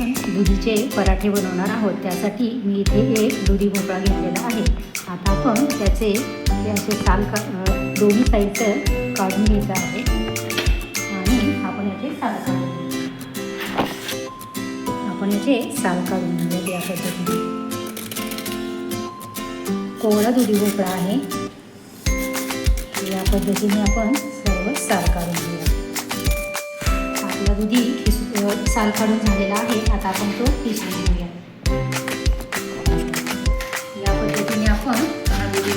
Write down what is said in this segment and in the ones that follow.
आपण दुधीचे पराठे बनवणार आहोत. त्यासाठी मी इथे एक दुधी भोपळा घेतलेला आहे. आता आपण त्याचे हे असे साल का दोन्ही साईडचं काढून घ्यायचं आहे. आणि आपण याचे साल काढून आपण याचे साल काढून घेऊया या पद्धतीने. कोवळा दुधी भोपळा आहे. या पद्धतीने आपण सर्व साल काढून घेऊया. आपला दुधी खिस साल काढून झालेला आहे. आता आपण तो किसून घेऊया या पद्धतीने आपण हा दुधी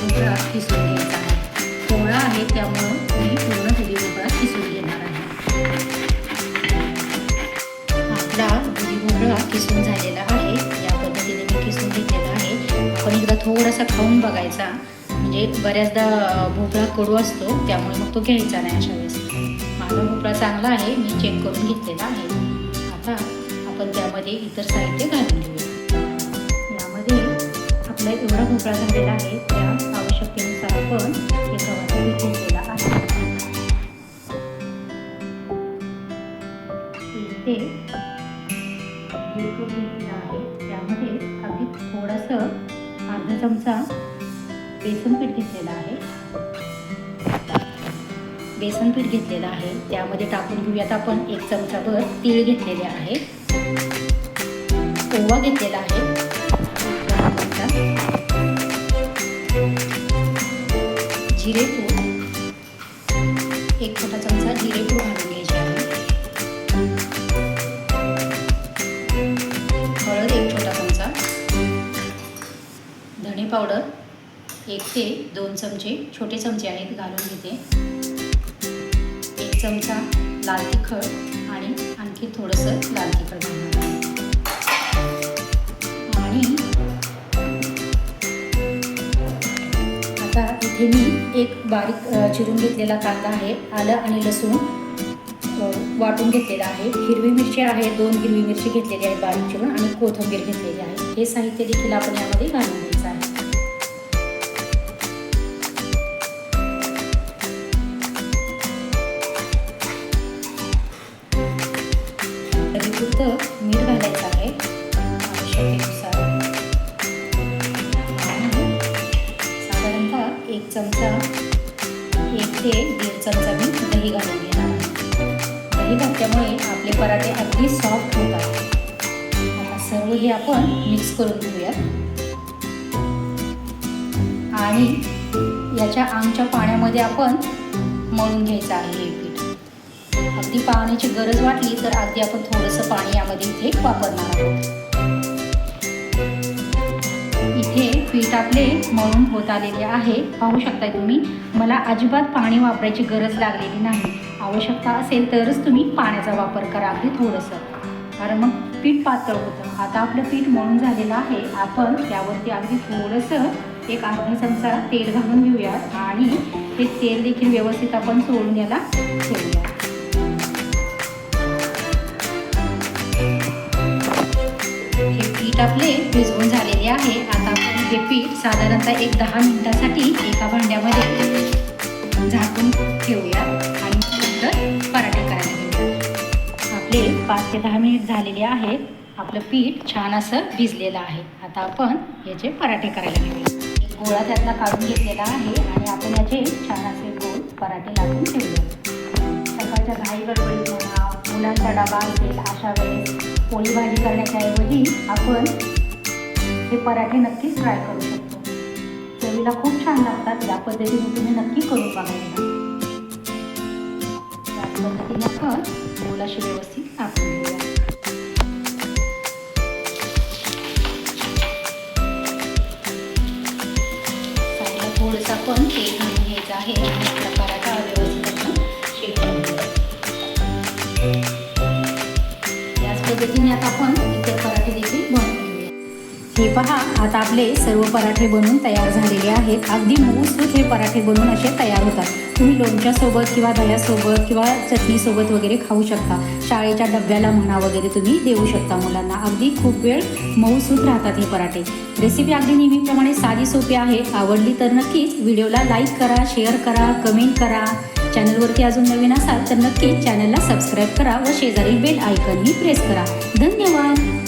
किसून घ्यायचा आहे. कोवळा आहे त्यामुळं मी पूर्ण दुधी भोपळा किसून घेणार आहे. आपला दुधी भोपळा किसून झालेला आहे. या पद्धतीने मी किसून घेतलेला आहे. आपण एकदा थोडासा खाऊन बघायचा. म्हणजे बऱ्याचदा भोपळा कडू असतो त्यामुळे मग तो घ्यायचा नाही अशा वेळेस. माझा भोपळा चांगला आहे मी चेक करून घेतलेला आहे. आता आपण त्यामध्ये इतर साहित्य घालून घेऊया. यामध्ये आपला एवढा भोपळा झालेला आहे त्या आवश्यकतेनुसार आपण एक गव्हाचं पीठ घेतलेला आहे ते घेतलेला आहे त्यामध्ये अगदी थोडंसं अर्धा चमचा बेसन पीठ घेतलेला आहे. बेसन पीठ घेतलेलं आहे. त्यामध्ये टाकून घेऊयात आपण एक चमचाभर तीळ घेतलेले आहे. ओवा घेतलेला आहे. लहान जिरेपूड एक छोटा चमचा जिरेपूड घालून घ्यायचे आहे. हळद एक छोटा चमचा. धणे पावडर एक ते दोन चमचे छोटे चमचे आहेत घालून घेते. चमचा लाल तिखट आणि आणखी थोडंसं लाल तिखट घालणार आहे. आणि आता इथे मी एक बारीक चिरून घेतलेला कांदा आहे आलं आणि लसूण वाटून घेतलेला आहे. हिरवी मिरची आहे दोन हिरवी मिरची घेतलेली आहे बारीक चिरून आणि कोथिंबीर घेतलेली आहे. हे साहित्य देखील आपण यामध्ये घालून घ्यायचं मीठ घालायचं आहे. आवश्यकतेनुसार साधारणतः एक चमचा एक ते दीड चमचा मी दही घालून घेणार दही घातल्यामुळे आपले पराठे अगदी सॉफ्ट होतात आता सर्व हे आपण मिक्स करून घेऊयात. आणि याच्या आमच्या पाण्यामध्ये आपण मळून घ्यायचं आहे. हे पीठ अगदी पाण्याची गरज वाटली तर अगदी आपण थोडंसं पाणी यामध्ये इथे वापरणार आहोत. इथे पीठ आपले मळून होत आलेले आहे. पाहू शकताय तुम्ही मला अजिबात पाणी वापरायची गरज लागलेली नाही. आवश्यकता असेल तरच तुम्ही पाण्याचा वापर करा अगदी थोडंसं. कारण मग पीठ पातळ होतं. आता आपलं पीठ मळून झालेलं आहे. आपण त्यावरती अगदी थोडंसं एक अर्धा चमचा तेल घालून घेऊयात आणि ते तेल देखील व्यवस्थित आपण सोडून याला ठेवूया आपले भिजवून झालेले आहे. आता आपण हे पीठ साधारणतः एक दहा मिनिटासाठी एका भांड्यामध्ये झाकून ठेवूया आणि नंतर पराठे करायला घेऊया. आपले पाच ते दहा मिनिट झालेले आहेत. आपलं पीठ छान असं भिजलेलं आहे. आता आपण याचे पराठे करायला घेऊया. एक गोळा त्यातला काढून घेतलेला आहे आणि आपण याचे छान असे गोल पराठे लावून ठेवूया. सकाळच्या घाई गडबडीत म्हणा मुलांचा डबा असेल अशा वेळेस पोळी भाजी करण्याच्या ऐवजी आपण हे पराठे नक्कीच ट्राय करू शकतो. चवीला खूप छान लागतात या पद्धतीने तुम्ही नक्की करून बघायला या पद्धतीने आपण गोलाशी व्यवस्थित टाकू पद्धतीने आता आपण इतर पराठे देखील बनवून घेऊया. हे पहा आता आपले सर्व पराठे बनवून तयार झालेले आहेत. अगदी मऊसूत हे पराठे बनवून असे तयार होतात. तुम्ही लोणच्यासोबत किंवा दह्यासोबत किंवा चटणीसोबत वगैरे खाऊ शकता. शाळेच्या डब्याला म्हणा वगैरे तुम्ही देऊ शकता मुलांना. अगदी खूप वेळ मऊसूत राहतात हे पराठे. रेसिपी अगदी नेहमीप्रमाणे साधी सोपी आहे. आवडली तर नक्कीच व्हिडिओला लाईक करा शेअर करा कमेंट करा. चॅनलवरती अजून नवीन असाल तर नक्कीच चॅनलला सबस्क्राईब करा व शेजारील बेल आयकनही प्रेस करा. धन्यवाद.